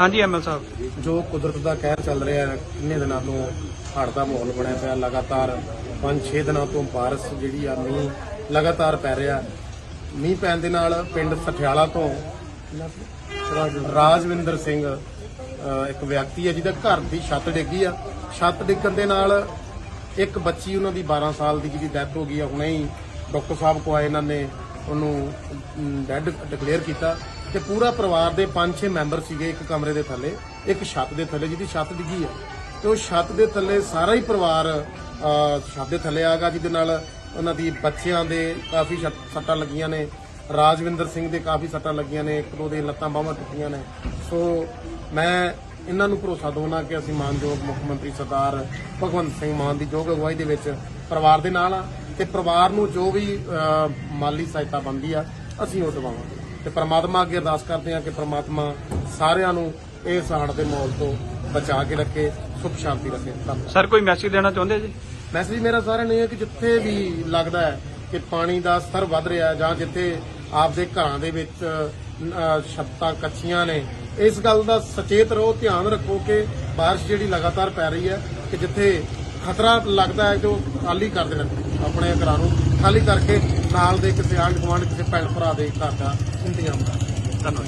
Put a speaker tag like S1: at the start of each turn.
S1: ਹਾਂਜੀ ਐਮਐਲ ਸਾਹਿਬ।
S2: ਜੋ ਕੁਦਰਤ ਦਾ ਕਹਿਰ ਚੱਲ ਰਿਹਾ ਹੈ ਕਿੰਨੇ ਦਿਨਾਂ ਤੋਂ ਹੜ੍ਹ ਦਾ ਮਾਹੌਲ ਬਣਿਆ ਪਿਆ ਲਗਾਤਾਰ 5-6 ਦਿਨਾਂ ਤੋਂ ਬਾਰਿਸ਼ ਜਿਹੜੀ ਆ ਮੀਂਹ ਲਗਾਤਾਰ ਪੈ ਰਿਹਾ। ਮੀਂਹ ਪੈਣ ਦੇ ਨਾਲ ਪਿੰਡ ਸਠਿਆਲਾ ਤੋਂ ਰਾਜਵਿੰਦਰ ਸਿੰਘ ਅ, ਇੱਕ ਵਿਅਕਤੀ ਹੈ ਜਿਹਦਾ ਘਰ ਦੀ ਛੱਤ ਡਿੱਗੀ ਆ। ਛੱਤ ਡਿੱਗਣ ਦੇ ਨਾਲ ਇੱਕ ਬੱਚੀ ਉਹਨਾਂ ਦੀ 12 ਸਾਲ ਦੀ ਜਿਹਦੀ ਡੈਥ ਹੋ ਗਈ ਆ ਹੁਣੇ ਹੀ ਡਾਕਟਰ ਸਾਹਿਬ ਕੋ ਆਏ ਇਹਨਾਂ ਨੇ ਉਹਨੂੰ ਡੈੱਡ ਡਿਕਲੇਅਰ ਕੀਤਾ। ਤੇ ਪੂਰਾ ਪਰਿਵਾਰ ਦੇ 5-6 ਮੈਂਬਰ ਸੀਗੇ ਇੱਕ ਕਮਰੇ ਦੇ ਥੱਲੇ, ਇੱਕ ਛੱਤ ਦੇ ਥੱਲੇ, ਜਿਹਦੀ ਛੱਤ ਡਿੱਗੀ ਆ। ਤੇ ਉਹ ਛੱਤ ਦੇ ਥੱਲੇ ਸਾਰਾ ਹੀ ਪਰਿਵਾਰ ਛੱਤ ਦੇ ਥੱਲੇ ਆ ਆਗਾ ਜਿਹਦੇ ਨਾਲ ਉਹਨਾਂ ਦੀ ਬੱਚਿਆਂ ਦੇ ਕਾਫੀ ਛੱਟ- ਸੱਟਾਂ ਲੱਗੀਆਂ ਨੇ। ਰਾਜਵਿੰਦਰ ਸਿੰਘ ਦੇ ਕਾਫੀ ਸੱਟਾਂ ਲੱਗੀਆਂ ਨੇ, ਇੱਕ ਦੋ ਦੇ ਲੱਤਾਂ ਬਾਹਾਂ ਟੁੱਟੀਆਂ ਨੇ। ਸੋ ਮੈਂ ਇਹਨਾਂ ਨੂੰ ਭਰੋਸਾ ਦਵਾਉਣਾ ਕਿ ਅਸੀਂ ਮਾਨਯੋਗ ਮੁੱਖ ਮੰਤਰੀ ਸਰਦਾਰ ਭਗਵੰਤ ਸਿੰਘ ਮਾਨ ਦੀ ਯੋਗ ਅਗਵਾਈ ਦੇ ਵਿੱਚ ਪਰਿਵਾਰ ਦੇ ਨਾਲ ਆ ਤੇ ਪਰਿਵਾਰ ਨੂੰ ਜੋ ਵੀ ਮਾਲੀ ਸਹਾਇਤਾ ਬਣਦੀ ਆ, ਅਸੀਂ ਉਹ ਦਵਾਵਾਂਗੇ। ਤੇ ਪ੍ਰਮਾਤਮਾ ਅੱਗੇ ਅਰਦਾਸ ਕਰਦੇ ਹਾਂ ਕਿ ਪ੍ਰਮਾਤਮਾ ਸਾਰਿਆਂ ਨੂੰ ਇਸ ਹੜ੍ਹ ਦੇ ਮਾਹੌਲ ਤੋਂ ਬਚਾ ਕੇ ਰੱਖੇ ਸੁਖ ਸ਼ਾਂਤੀ ਰੱਖੇ ਧੰਨਵਾਦ
S1: ਸਰ ਕੋਈ ਮੈਸੇਜ ਦੇਣਾ ਚਾਹੁੰਦੇ ਜੀ
S2: ਮੈਸੇਜ ਮੇਰਾ ਸਾਰਿਆਂ ਨੂੰ ਇਹ ਹੈ ਕਿ ਜਿੱਥੇ ਵੀ ਲੱਗਦਾ ਹੈ ਕਿ ਪਾਣੀ ਦਾ ਸਤਰ ਵੱਧ ਰਿਹਾ ਹੈ ਜਾਂ ਜਿੱਥੇ ਆਪਦੇ ਘਰਾਂ ਦੇ ਵਿੱਚ ਅ, ਛੱਤਾਂ ਕੱਚੀਆਂ ਨੇ ਇਸ ਗੱਲ ਦਾ ਸੁਚੇਤ ਰਹੋ ਧਿਆਨ ਰੱਖੋ ਕਿ بارش ਜਿਹੜੀ ਲਗਾਤਾਰ ਪੈ ਰਹੀ ਹੈ ਕਿ ਜਿੱਥੇ ਖਤਰਾ ਲੱਗਦਾ ਹੈ ਜੋ ਖਾਲੀ ਕਰ ਦੇਣ ਆਪਣੇ ਘਰਾਂ ਨੂੰ ਖਾਲੀ ਕਰਕੇ ਨਾਲ ਦੇ ਕਿਸੇ ਆਂਢ ਗੁਆਂਢ ਕਿਸੇ ਭੈਣ ਭਰਾ ਦੇ ਘਰ ਦਾ ਇੰਤਜ਼ਾਮ ਕਰੋ
S1: ਧੰਨਵਾਦ।